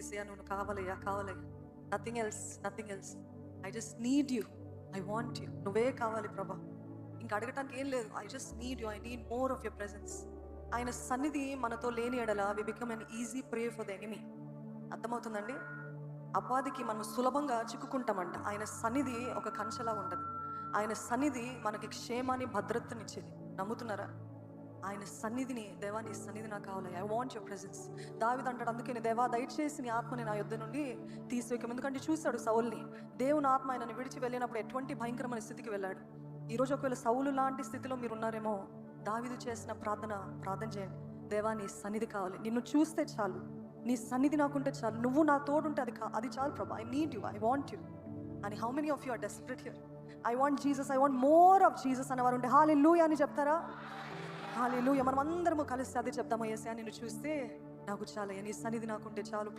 ఏసయ్యా నువ్వు కావాలయ్యా కావాలయ్యా. Nothing else nothing else I just need you I want you నువ్వే కావాలి ప్రభా. ఇంకా అడగటానికి ఏం లేదు. I just need you I need more of your presence ఆయన సన్నిధి మనతో లేని ఎడల we become uneasy pray for the enemy అర్థమవుతుందండి? అపాధికి మనం సులభంగా చిక్కుకుంటామంట. ఆయన సన్నిధి ఒక కంచెలా ఉండదు ఆయన సన్నిధి మనకి క్షేమాన్ని భద్రతనిచ్చేది. నమ్ముతున్నారా? ఆయన సన్నిధిని దేవా నీ సన్నిధి నాకు కావాలి. ఐ వాంట్ యువర్ ప్రెజెన్స్ దావిది అంటాడు అందుకే దేవా దయచేసి నీ ఆత్మని నా యుద్ధ నుండి తీసివేయకం. ఎందుకంటే చూశాడు సౌల్ని. దేవుని ఆత్మ ఆయనను విడిచి వెళ్ళినప్పుడు ఎటువంటి భయంకరమైన స్థితికి వెళ్ళాడు. ఈరోజు ఒకవేళ సౌలు లాంటి స్థితిలో మీరు ఉన్నారేమో దావిదు చేసిన ప్రార్థన ప్రార్థన చేయండి. దేవా నీ సన్నిధి కావాలి. నిన్ను చూస్తే చాలు. నీ సన్నిధి నాకుంటే చాలు. నువ్వు నా తోడుంటే అది కా- అది చాలు ప్రభా. I need you I want you అని how many of you are desperate here I want Jesus I want more of Jesus అనేవారు ఉంటే. హాలి అని చెప్తారా? హాలి మనం అందరము కలిసి అది చెప్దాము. ఏసా నిన్ను చూస్తే నాకు చాలా నీ సన్నిధి నాకుంటే చాలు.